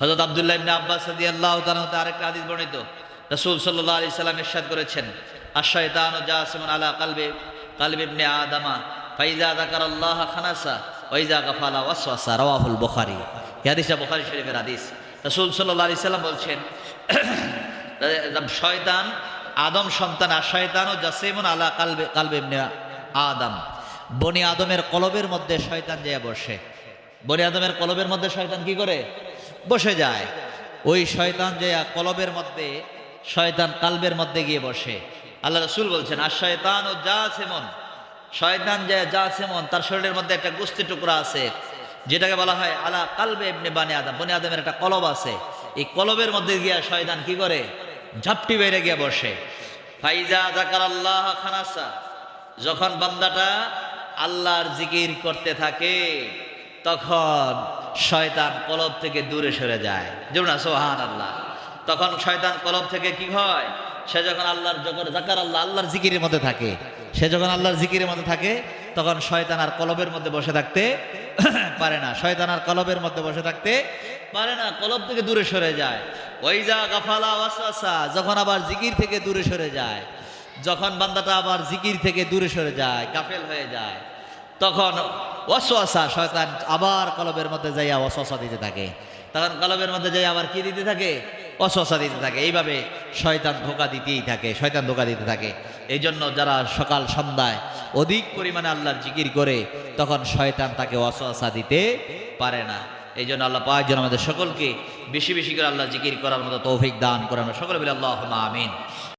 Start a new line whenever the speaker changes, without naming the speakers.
হজরত আবদুল্লাহ ইবনে আব্বাস রাদিয়াল্লাহু তাআলা হতে আরেকটা হাদিস বর্ণিত। রাসূল সাল্লাল্লাহু আলাইহি সাল্লাম ইরশাদ করেছেন, আশ-শায়তানু জাসিমুন আলা কলবি কলবি ইবনে আদমা, ফাইজা যাকারাল্লাহ খানাসা ওয়াইজা গাফালা ওয়াসওয়াসা রাওয়াহুল বুখারী। এই হাদিসটা বুখারী শরীফের হাদিস। রাসূল সাল্লাল্লাহু আলাইহি সাল্লাম বলছেন, শয়তান আদম সন্তান আর শয়তানও জাসিমুন আলা কালবে কালবে ইবনে আদম। বনি আদমের কলবের মধ্যে শয়তান যেয়ে বসে। বনি আদমের কলবের মধ্যে শয়তান কি করে? বসে যায়। ওই শয়তান যে কলবের মধ্যে, শয়তান কালবের মধ্যে গিয়ে বসে। আল্লাহ রসুল বলছেন, আর শয়তান ও যা সেমন শয়তান যে যা সেমন তার শরীরের মধ্যে একটা গোস্তি টুকরা আছে, যেটাকে বলা হয় আলা কালবে এমনি বানি আদম। বনি আদমের একটা কলব আছে। এই কলবের মধ্যে গিয়া শয়তান কি করে? ঝাপটি বেড়ে গিয়ে বসে। ফাইজা জাকার আল্লাহ খানাসা। যখন বান্দাটা আল্লাহর জিকির করতে থাকে, তখন শয়তান কলব থেকে দূরে সরে যায়। যেমন সোহান আল্লাহ তখন শয়তান কলব থেকে কি হয়? সে যখন আল্লাহর যখন জাকার আল্লাহ, আল্লাহর জিকিরের মধ্যে থাকে। সে যখন আল্লাহর জিকিরের মধ্যে থাকে, তখন শয়তান আর কলবের মধ্যে বসে থাকতে পারে না। শয়তান আর কলবের মধ্যে বসে থাকতে পারে না, কলব থেকে দূরে সরে যায়। ওই যা গাফালা ওয়াসওয়াসা, যখন আবার জিকির থেকে দূরে সরে যায়। যখন বান্দাটা আবার জিকির থেকে দূরে সরে যায়, গাফেল হয়ে যায়। তখন ওয়াসওয়াসা শয়তান আবার কলবের মধ্যে যাইয়া ওয়াসওয়াসা দিতে থাকে। তখন কলবের মধ্যে যাই আবার কি দিতে থাকে? ওয়াসওয়াসা দিতে থাকে। এইভাবে শয়তান ধোকা দিতেই থাকে, শয়তান ধোকা দিতে থাকে। এই জন্য যারা সকাল সন্ধ্যায় অধিক পরিমাণে আল্লাহর জিকির করে, তখন শয়তান তাকে ওয়াসওয়াসা দিতে পারে না। এই জন্য আল্লাহ পাওয়ার জন্য আমাদের সকলকে বেশি বেশি করে আল্লাহ জিকির করার মতো তৌফিক দান করে আমরা সকলে বলে আল্লাহ আমিন।